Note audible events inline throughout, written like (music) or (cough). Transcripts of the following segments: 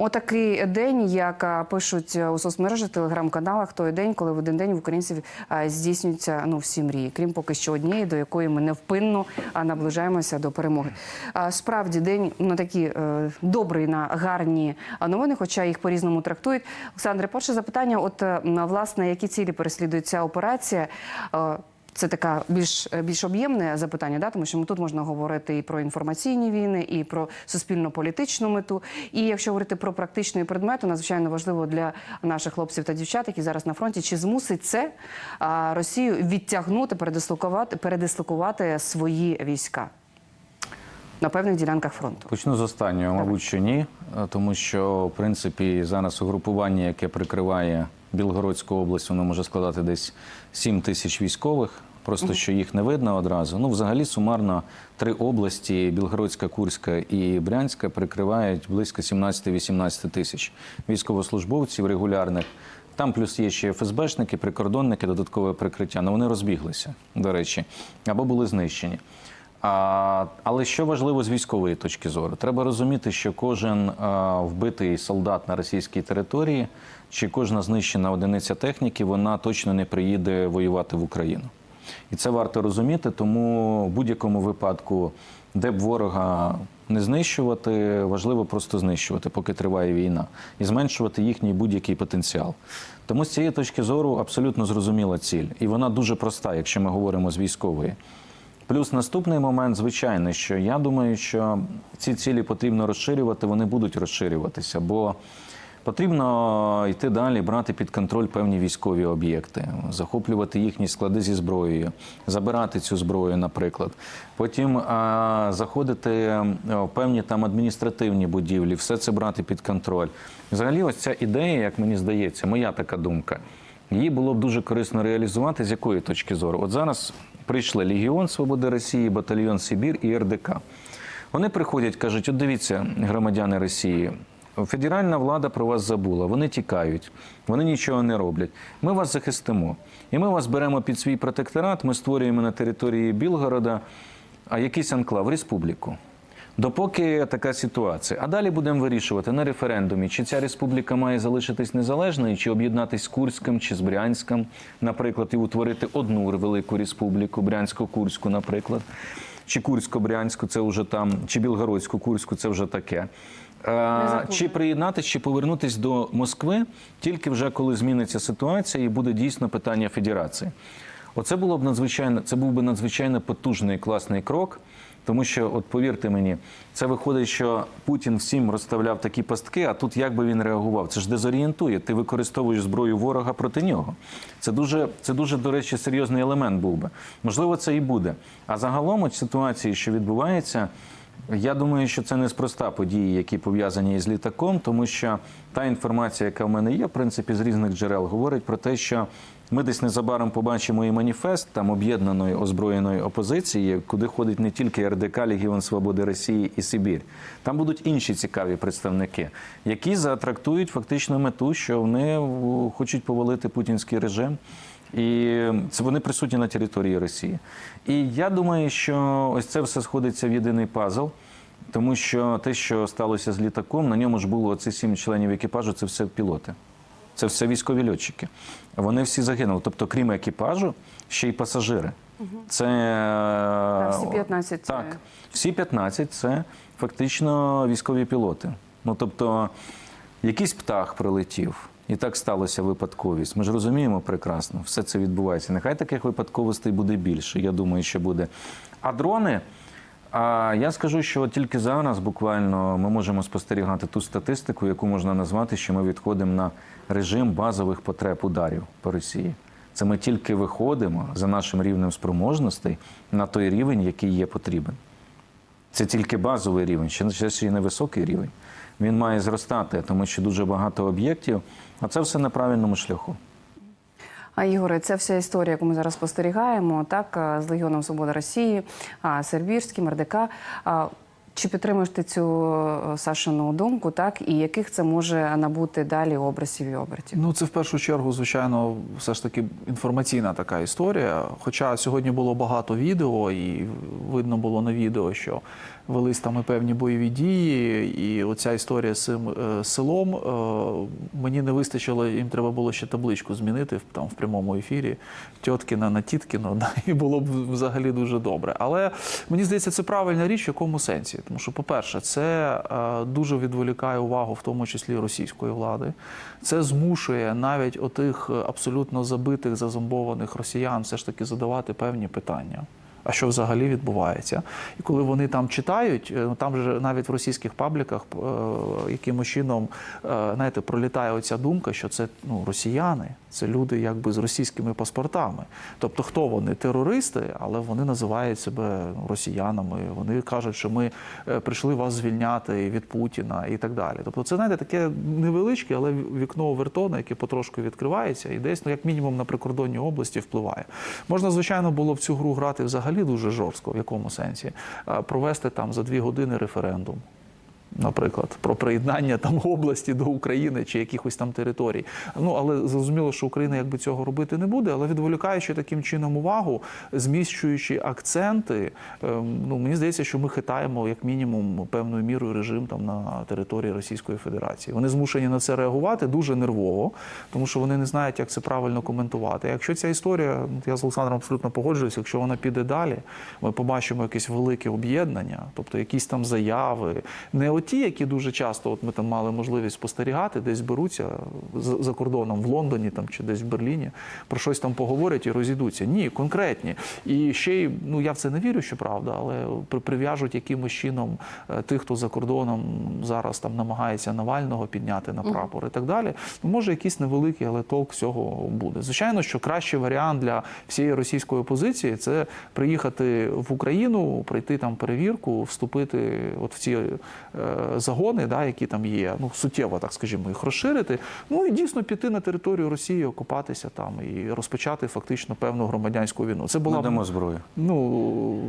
Отакий день, як пишуть е, у соцмережах, телеграм-каналах, той день, коли в один день в українців а, здійснюються ну всі мрії, крім поки що однієї, до якої ми невпинно наближаємося до перемоги. Справді день ну такий е, добрий на гарні новини, хоча їх по-різному трактують. Олександре, перше запитання: от е, власне, які цілі переслідує ця операція? Е, це така більш більш об'ємне запитання, да? тому що ми тут можна говорити і про інформаційні війни, і про суспільно-політичну мету. І якщо говорити про практичний предмет, то надзвичайно важливо для наших хлопців та дівчат, які зараз на фронті, чи змусить це Росію відтягнути, передислокувати, передислокувати свої війська на певних ділянках фронту. Почну з останнього, мабуть, що ні, е, тому що в принципі зараз угрупування, яке прикриває Білгородську область, воно може складати десь 7 тисяч військових. Просто що їх не видно одразу. Ну, взагалі, сумарно три області Білгородська, Курська і Брянська прикривають близько 17-18 тисяч військовослужбовців регулярних. Там плюс є ще ФСБшники, прикордонники, додаткове прикриття. Ну вони розбіглися, до речі, або були знищені. А, але що важливо з військової точки зору, треба розуміти, що кожен а, вбитий солдат на російській території чи кожна знищена одиниця техніки, вона точно не приїде воювати в Україну. І це варто розуміти, тому в будь-якому випадку, де б ворога не знищувати, важливо просто знищувати, поки триває війна, і зменшувати їхній будь-який потенціал. Тому з цієї точки зору абсолютно зрозуміла ціль, і вона дуже проста, якщо ми говоримо з військової. Плюс наступний момент, звичайно, що я думаю, що ці цілі потрібно розширювати, вони будуть розширюватися, бо потрібно йти далі, брати під контроль певні військові об'єкти, захоплювати їхні склади зі зброєю, забирати цю зброю, наприклад. Потім а, заходити е, в певні там адміністративні будівлі, все це брати під контроль. Взагалі, ось ця ідея, як мені здається, моя така думка. Її було б дуже корисно реалізувати з якої точки зору? От зараз прийшли Легіон Свободи Росії, батальйон Сибір і РДК. Вони приходять, кажуть: от дивіться, громадяни Росії, федеральна влада про вас забула, вони тікають, вони нічого не роблять. Ми вас захистимо. І ми вас беремо під свій протекторат, ми створюємо на території Білгорода а якийсь анклав, республіку. Допоки така ситуація. А далі будемо вирішувати на референдумі, чи ця республіка має залишитись незалежною, чи об'єднатись з Курськом чи з Брянськом, наприклад, і утворити одну велику республіку, Брянсько-Курську, наприклад, чи Курсько-Брянську, це вже там, чи Білгородську-Курську, це вже таке. Е, Чи приєднатись, чи повернутись до Москви тільки вже коли зміниться ситуація і буде дійсно питання федерації. Оце було б надзвичайно, це був би надзвичайно потужний класний крок. Тому що, от повірте мені, це виходить, що Путін всім розставляв такі пастки, а тут як би він реагував? Це ж дезорієнтує. Ти використовуєш зброю ворога проти нього. Це дуже, це дуже, до речі, серйозний елемент був би. Можливо, це і буде. А загалом, от ситуації, що відбувається, я думаю, що це неспроста події, які пов'язані із літаком, тому що та інформація, яка в мене є, в принципі, з різних джерел, говорить про те, що ми десь незабаром побачимо і маніфест там об'єднаної озброєної опозиції, куди ходить не тільки РДК, Легіон Свободи Росії і Сибір. Там будуть інші цікаві представники, які затрактують фактично мету, що вони хочуть повалити путінський режим. І це вони присутні на території Росії. І я думаю, що ось це все сходиться в єдиний пазл. Тому що те, що сталося з літаком, на ньому ж було ці сім членів екіпажу, це все пілоти. Це все військові льотчики. Вони всі загинули. Тобто, крім екіпажу, ще й пасажири. Це Так, всі 15 Так, всі 15 це фактично військові пілоти. Ну тобто, якийсь птах прилетів. І так сталося випадковість. Ми ж розуміємо прекрасно, все це відбувається. Нехай таких випадковостей буде більше. Я думаю, що буде. А дрони. А я скажу, що тільки зараз буквально ми можемо спостерігати ту статистику, яку можна назвати, що ми відходимо на режим базових потреб ударів по Росії. Це ми тільки виходимо за нашим рівнем спроможностей на той рівень, який є потрібен. Це тільки базовий рівень, ще ще ще й не високий рівень. Він має зростати, тому що дуже багато об'єктів, а це все на правильному шляху. А Ігоре, це вся історія, яку ми зараз спостерігаємо, так з Легіоном Свобода Росії, Сербірським, РДК. Чи підтримуєш ти цю е, Сашину думку, так і яких це може набути далі образів і обертів? Ну, це в першу чергу, звичайно, все ж таки інформаційна така історія. Хоча сьогодні було багато відео, і видно було на відео, що велись там і певні бойові дії, і оця історія з цим е, селом. Е, мені не вистачило, їм треба було ще табличку змінити там в прямому ефірі. Тьоткіна на Тіткіно, (laughs) і було б взагалі дуже добре. Але мені здається, це правильна річ, в якому сенсі. Тому що, по-перше, це е, дуже відволікає увагу, в тому числі російської влади. Це змушує навіть отих е, абсолютно забитих, зазомбованих росіян все ж таки задавати певні питання. А що взагалі відбувається? І коли вони там читають, е, ну, там же навіть в російських пабліках е, якимось чином е, знаєте, пролітає оця думка, що це ну, росіяни, це люди якби з російськими паспортами. Тобто, хто вони? Терористи, але вони називають себе ну, росіянами. Вони кажуть, що ми прийшли вас звільняти від Путіна і так далі. Тобто, це знаєте, таке невеличке, але вікно Вертона, яке потрошку відкривається, і десь, ну як мінімум, на прикордонні області впливає. Можна, звичайно, було в цю гру грати взагалі дуже жорстко, в якому сенсі провести там за дві години референдум. Наприклад, про приєднання там (laughs) області до України чи якихось там територій. Ну але зрозуміло, що Україна якби цього робити не буде, але відволікаючи таким чином увагу, зміщуючи акценти, ем, ну мені здається, що ми хитаємо як мінімум певною мірою режим там на території Російської Федерації. Вони змушені на це реагувати дуже нервово, тому що вони не знають, як це правильно коментувати. Якщо ця історія, я з Олександром абсолютно погоджуюся, якщо вона піде далі, ми побачимо якесь велике об'єднання, тобто якісь там заяви, не оті, які дуже часто, от ми там мали можливість спостерігати, десь беруться за, за кордоном в Лондоні там чи десь в Берліні, про щось там поговорять і розійдуться. Ні, конкретні. І ще й ну я в це не вірю, що правда, але при- прив'яжуть якимось чином е, тих, хто за кордоном зараз там намагається Навального підняти на прапор і так далі. Ну, може, якийсь невеликий, але толк цього буде. Звичайно, що кращий варіант для всієї російської опозиції це приїхати в Україну, пройти там перевірку, вступити от в ці е, загони, да, які там є, ну суттєво, так скажімо, їх розширити. Ну і дійсно піти на територію Росії, окупатися там і розпочати фактично певну громадянську війну. Це була б, зброю. ну,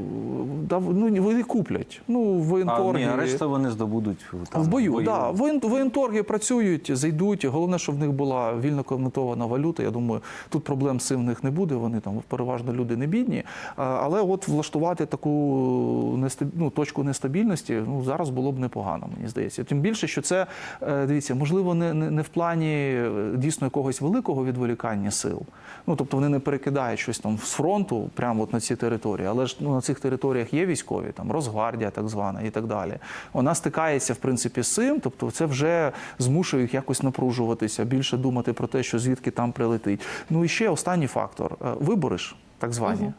да, ну вони куплять. Ну, А ні, а решта вони здобудуть там, В бою, да. Воєн, воєнторги працюють, зайдуть. Головне, щоб в них була вільно конвертована валюта. Я думаю, тут проблем з цим в них не буде. Вони там переважно люди не бідні. Але от влаштувати таку нестаб... ну, точку нестабільності ну, зараз було б непогано, мені здається. Тим більше, що це е, дивіться, можливо, не, не, не в плані е, дійсно якогось великого відволікання сил. Ну тобто вони не перекидають щось там з фронту прямо от на ці території, але ж ну, на цих територіях є військові, там Росгвардія, так звана, і так далі. Вона стикається в принципі з цим, тобто це вже змушує їх якось напружуватися, більше думати про те, що звідки там прилетить. Ну і ще останній фактор Е, вибори ж, так звані.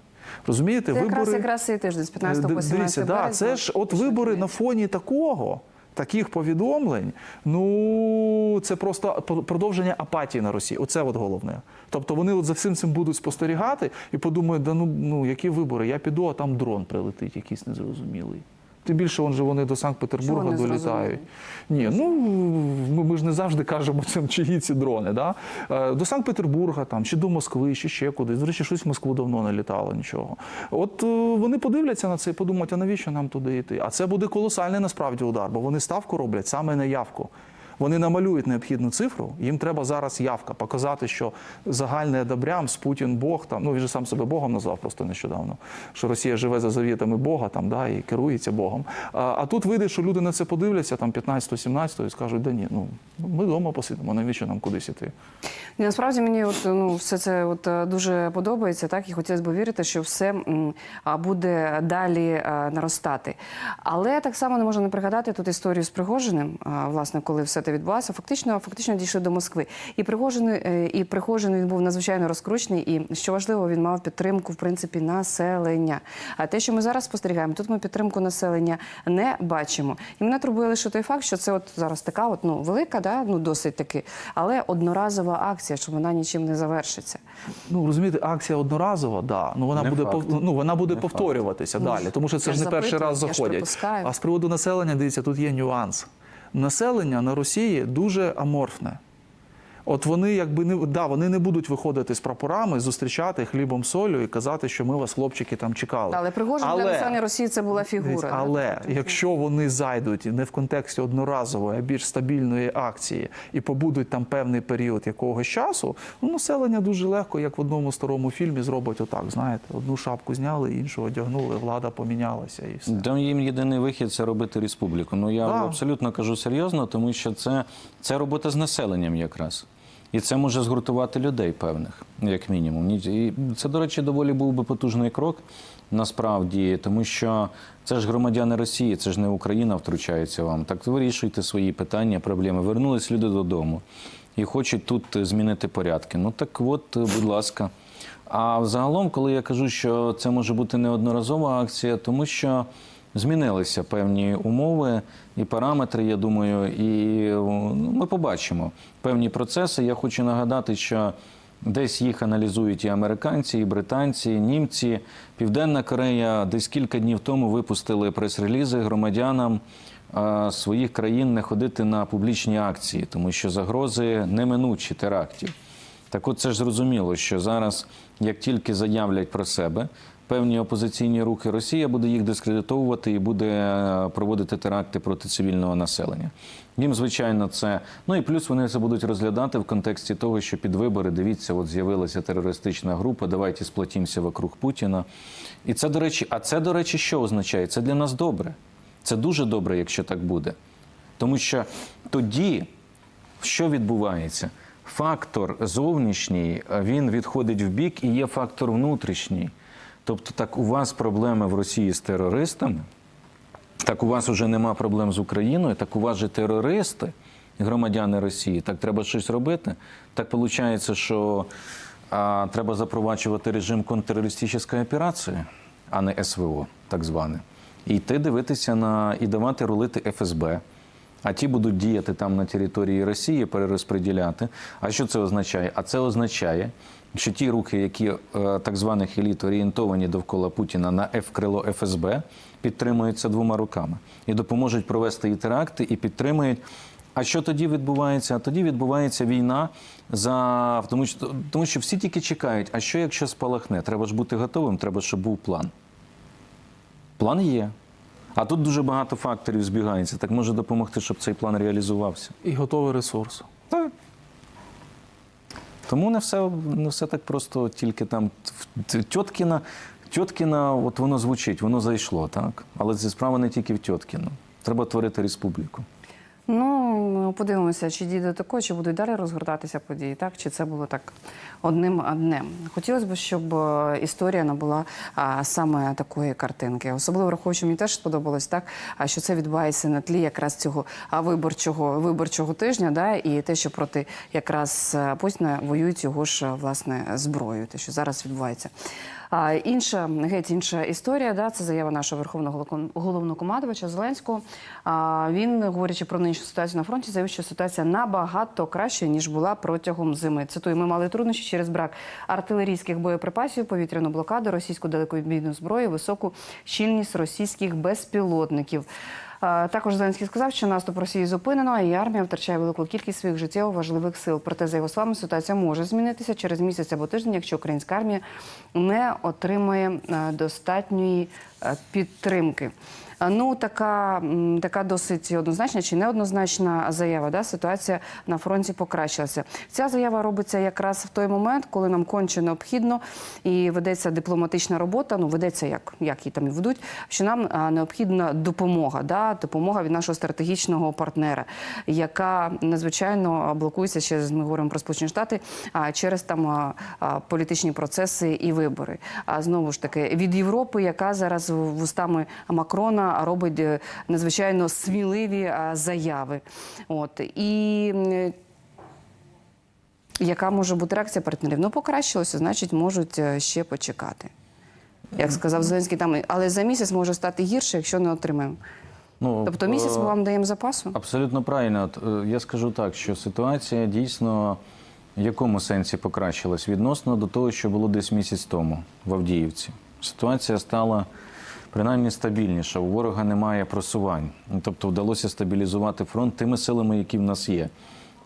Розумієте, Це вибори якраз якраз і тиждень з 15 по 17 Дивіться, да, березня. це ж от вибори на фоні такого. Таких повідомлень, ну це просто продовження апатії на Росії. Оце от головне. Тобто вони от за всім цим будуть спостерігати і подумають, да ну, ну які вибори? Я піду, а там дрон прилетить, якийсь незрозумілий. Тим більше он же вони до Санкт-Петербурга долітають. Ні, ну ми, ми ж не завжди кажемо цим, чиї ці дрони. Да? Е, До Санкт-Петербурга там, чи до Москви, чи ще кудись. До речі, щось в Москву давно не літало нічого. От е, вони подивляться на це і подумають, а навіщо нам туди йти? А це буде колосальний насправді удар, бо вони ставку роблять саме на явку. Вони намалюють необхідну цифру. Їм треба зараз явка, показати, що загальне добрям з Путін Бог там. Ну він же сам себе Богом назвав просто нещодавно. Що Росія живе за завітами Бога там, да, і керується Богом. А, а тут вийде, що люди на це подивляться там 15-17 і скажуть, да ні, ну ми вдома посидимо, навіщо нам кудись іти? Насправді мені от, ну, все це от, е, дуже подобається, так, і хотілося б вірити, що все буде далі е, наростати. Але так само не можна не пригадати тут історію з Пригожиним, власне, коли все це відбувалося, фактично, фактично дійшли до Москви. І Пригожин, е, і Пригожин він був надзвичайно розкручений, і що важливо, він мав підтримку, в принципі, населення. А те, що ми зараз спостерігаємо, тут ми підтримку населення не бачимо. І мене турбує лише той факт, що це от зараз така от, ну, велика, да, ну, досить таки, але одноразова акція, що вона нічим не завершиться. Ну розумієте, акція одноразова, да. Ну вона Не буде факт. пов- ну вона буде Не повторюватися Ну, далі, тому що це я ж не перший раз заходять. А з приводу населення, дивіться, тут є нюанс. Населення на Росії дуже аморфне. От вони якби не да, вони не будуть виходити з прапорами, зустрічати хлібом солю і казати, що ми вас, хлопчики, там чекали. Але Пригожин для населення Росії це була фігура. Да? Але якщо вони зайдуть не в контексті одноразової, а більш стабільної акції і побудуть там певний період якогось часу, ну населення дуже легко, як в одному старому фільмі, зробить отак. Знаєте, одну шапку зняли, іншу одягнули, влада помінялася і все. Там їм єдиний вихід це робити республіку. Ну я Так. абсолютно кажу серйозно, тому що це, це робота з населенням якраз. І це може згуртувати людей певних, як мінімум. І це, до речі, доволі був би потужний крок насправді, тому що це ж громадяни Росії, це ж не Україна втручається вам. Так вирішуйте свої питання, проблеми. Вернулись люди додому і хочуть тут змінити порядки. Ну так от, будь ласка. А взагалом, коли я кажу, що це може бути неодноразова акція, тому що змінилися певні умови і параметри, я думаю, і ну, ми побачимо певні процеси. Я хочу нагадати, що десь їх аналізують і американці, і британці, і німці. Південна Корея десь кілька днів тому випустили прес-релізи громадянам своїх країн не ходити на публічні акції, тому що загрози неминучі терактів. Так от це ж зрозуміло, що зараз, як тільки заявлять про себе певні опозиційні рухи, Росія буде їх дискредитовувати і буде е, проводити теракти проти цивільного населення. Їм, звичайно, це ну і плюс вони це будуть розглядати в контексті того, що під вибори дивіться, от з'явилася терористична група. Давайте сплотімося вокруг Путіна. І це до речі, а це до речі, що означає? Це для нас добре. Це дуже добре, якщо так буде. Тому що тоді що відбувається? Фактор зовнішній він відходить в бік і є фактор внутрішній. Тобто, так у вас проблеми в Росії з терористами, так у вас вже нема проблем з Україною, так у вас же терористи, громадяни Росії, так треба щось робити. Так виходить, що а, треба запроваджувати режим контртерористичної операції, а не СВО, так зване. І йти дивитися на і давати рулити ФСБ. А ті будуть діяти там на території Росії, перерозподіляти. А що це означає? А це означає, що ті рухи, які е, так званих еліт орієнтовані довкола Путіна на F-крило ФСБ, підтримуються двома руками і допоможуть провести і теракти, і підтримують. А що тоді відбувається? А тоді відбувається війна за тому, що тому, що всі тільки чекають. А що якщо спалахне? Треба ж бути готовим, треба, щоб був план. План є. А тут дуже багато факторів збігається. Так може допомогти, щоб цей план реалізувався. І готовий ресурс. Тому не все, не все так просто, тільки там тьоткіна, тьоткіна, от воно звучить, воно зайшло, так? Але це справа не тільки в Тьоткіну. Треба творити республіку. Ну, подивимося, чи дійде такого, чи будуть далі розгортатися події, так? Чи це було так одним днем. Хотілося б, щоб е, історія набула а, саме такої картинки. Особливо враховуючи, мені теж сподобалось так, а що це відбувається на тлі якраз цього виборчого виборчого тижня, да, і те, що проти якраз е, Путіна воюють його ж е, власне зброєю, те, що зараз відбувається. Інша геть інша історія, да, це заява нашого верховного головнокомандувача Зеленського. А він, говорячи про нинішню ситуацію на фронті, заявив, що ситуація набагато краще ніж була протягом зими. Цитую, ми мали труднощі через брак артилерійських боєприпасів, повітряну блокаду, російську далекобійну зброю, високу щільність російських безпілотників. Е, Також Зеленський сказав, що наступ Росії зупинено, і армія втрачає велику кількість своїх життєво важливих сил. Проте, за його словами, ситуація може змінитися через місяць або тиждень, якщо українська армія не отримує е, достатньої е, підтримки. Е, Ну, така, така досить однозначна чи неоднозначна заява. Да? Ситуація на фронті покращилася. Ця заява робиться якраз в той момент, коли нам конче необхідно і ведеться дипломатична робота. Ну, ведеться як, як її там і ведуть, що нам необхідна допомога, да? допомога від нашого стратегічного партнера, яка надзвичайно блокується через ми говоримо про Сполучені Штати а, через там а, політичні процеси і вибори. А знову ж таки від Європи, яка зараз вустами Макрона робить е, надзвичайно сміливі заяви. От і. яка може бути реакція партнерів? Ну, покращилося, значить, можуть е, ще почекати. Як сказав Зеленський, там, але за місяць може стати гірше, якщо не отримаємо. Ну, Тобто місяць ми е, вам даємо запасу? Абсолютно правильно. От, Я скажу так, що ситуація дійсно в якому сенсі покращилась відносно до того, що було десь місяць тому в Авдіївці. Ситуація стала принаймні стабільніша. У ворога немає просувань. Ну, Тобто вдалося стабілізувати фронт тими силами, які в нас є.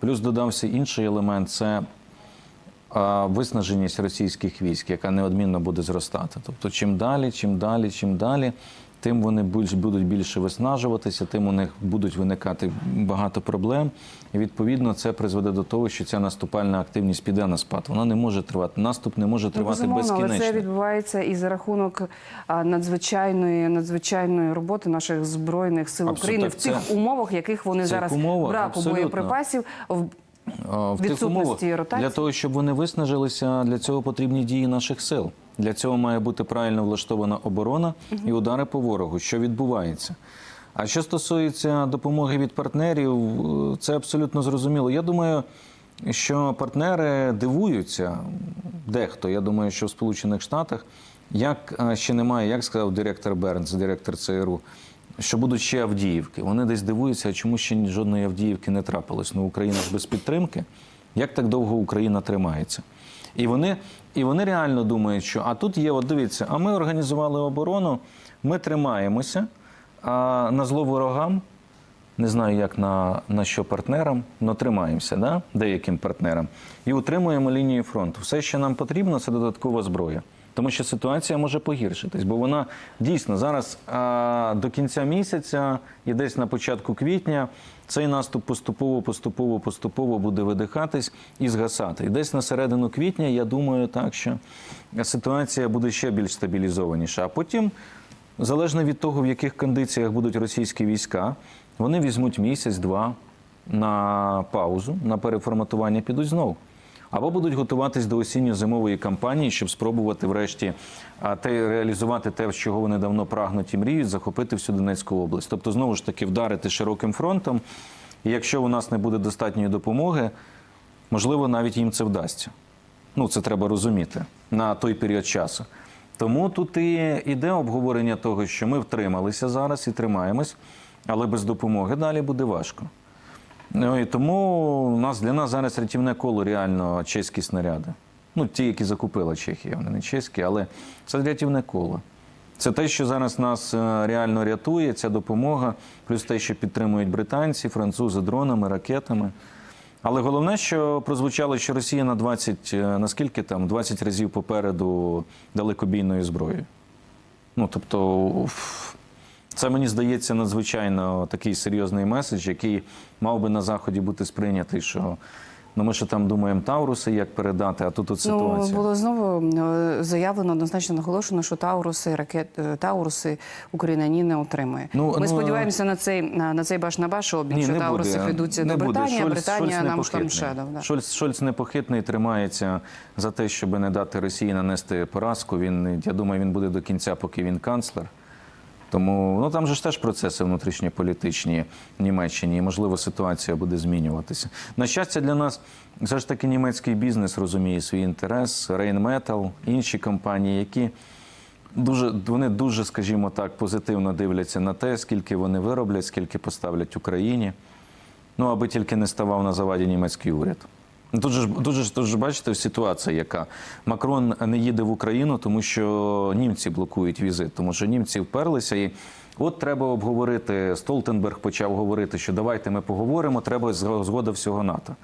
Плюс додався інший елемент це виснаженість російських військ, яка неодмінно буде зростати. Тобто, чим далі, чим далі, чим далі, тим вони будуть більше виснажуватися, тим у них будуть виникати багато проблем. І відповідно це призведе до того, що ця наступальна активність піде на спад. Вона не може тривати. Наступ не може Ну, тривати але безкінечно. це відбувається і за рахунок надзвичайної надзвичайної роботи наших збройних сил Абсолютно, України в так, це- умовах, яких вони зараз умовах, браку абсолютно. боєприпасів. В- тих умовах для того, щоб вони виснажилися, для цього потрібні дії наших сил. Для цього має бути правильно влаштована оборона і удари по ворогу, що відбувається. А що стосується допомоги від партнерів, це абсолютно зрозуміло. Я думаю, що партнери дивуються дехто. Я думаю, що в Сполучених Штатах як е, ще немає, як сказав директор Бернс, директор ЦРУ, що будуть ще Авдіївки. Вони десь дивуються, чому ще жодної Авдіївки не трапилось. Ну, Україна ж без підтримки. Як так довго Україна тримається? І вони, і вони реально думають, що а тут є, от дивіться, а ми організували оборону, ми тримаємося, а на зло ворогам, не знаю, як на, на що партнерам, але тримаємося, да? деяким партнерам, і утримуємо лінію фронту. Все, що нам потрібно, це додаткова зброя. Тому що ситуація може погіршитись, бо вона дійсно зараз а, до кінця місяця і десь на початку квітня цей наступ поступово, поступово, поступово буде видихатись і згасати. І десь на середину квітня, я думаю, так що ситуація буде ще більш стабілізованіша. А потім, залежно від того, в яких кондиціях будуть російські війська, вони візьмуть місяць-два на паузу, на переформатування, підуть знову. Або будуть готуватись до осінньо-зимової кампанії, щоб спробувати, врешті, а, те, реалізувати те, чого вони давно прагнуть і мріють, захопити всю Донецьку область. Тобто, знову ж таки, вдарити широким фронтом. І якщо у нас не буде достатньої допомоги, можливо, навіть їм це вдасться. Ну, це треба розуміти на той період часу. Тому тут і іде обговорення того, що ми втрималися зараз і тримаємось, але без допомоги далі буде важко. Ну і тому у нас для нас зараз рятівне коло реально чеські снаряди. Ну, ті, які закупила Чехія, вони не чеські, але це рятівне коло. Це те, що зараз нас е, реально рятує, ця допомога, плюс те, що підтримують британці, французи дронами, ракетами. Але головне, що прозвучало, що Росія на 20, е, наскільки там, 20 разів попереду далекобійною зброєю. Ну, тобто, це мені здається надзвичайно такий серйозний меседж, який мав би на Заході бути сприйнятий, що ну, ми ще там думаємо Тауруси, як передати, а тут от Ну, було знову е, заявлено, однозначно наголошено, що Тауруси, ракет, е, Тауруси Україна ні не отримує. Ну, Ми ну, сподіваємося на цей на, цей баш на баш обмін, що Тауруси підуться до Британії, а Британія нам штамшедов. Да. Шольц, Шольц непохитний, тримається за те, щоб не дати Росії нанести поразку. Він, я думаю, він буде до кінця, поки він канцлер. Тому ну там же ж теж процеси внутрішньополітичні в Німеччині, і можливо ситуація буде змінюватися. На щастя, для нас все ж таки німецький бізнес розуміє свій інтерес, Rheinmetall, інші компанії, які дуже вони дуже, скажімо так, позитивно дивляться на те, скільки вони вироблять, скільки поставлять Україні. Ну, аби тільки не ставав на заваді німецький уряд. Ну, Тут же, тут же, тут бачите ситуація, яка Макрон не їде в Україну, тому що німці блокують візит, тому що німці вперлися і. От треба обговорити. Столтенберг почав говорити, що давайте ми поговоримо, треба зго- згода всього НАТО.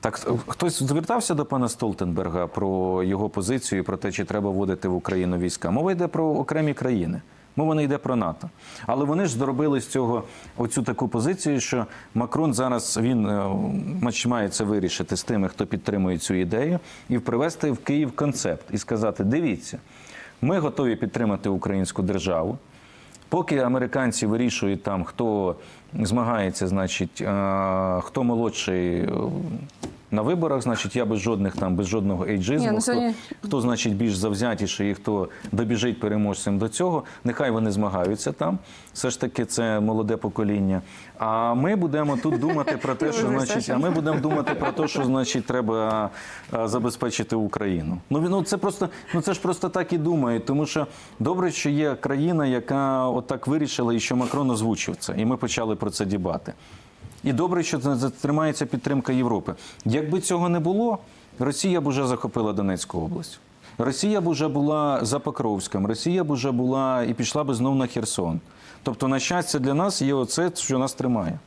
Так хтось звертався до пана Столтенберга про його позицію, про те, чи треба вводити в Україну війська. Мова йде про окремі країни. Мова не йде про НАТО. Але вони ж зробили з цього оцю таку позицію, що Макрон зараз він е, має це вирішити з тими, хто підтримує цю ідею, і привести в Київ концепт і сказати: дивіться, ми готові підтримати українську державу. Поки американці вирішують там, хто змагається, значить, е, хто молодший е, на виборах, значить, я без жодних там, без жодного ейджизму, Ні, ну, хто, хто, значить, більш завзятіший і хто добіжить переможцем до цього, нехай вони змагаються там. Все ж таки, це молоде покоління. А ми будемо тут думати про те, що значить, а ми будемо думати про те, що значить треба забезпечити Україну. Ну ну це просто ну це ж просто так і думають, тому що добре, що є країна, яка отак вирішила, і що Макрон озвучив це, і ми почали про це дібати. І добре, що це- це тримається підтримка Європи. Якби цього не було, Росія б уже захопила Донецьку область. Росія б уже була за Покровськом, Росія б уже була і пішла б знов на Херсон. Тобто, на щастя, для нас є оце, що нас тримає.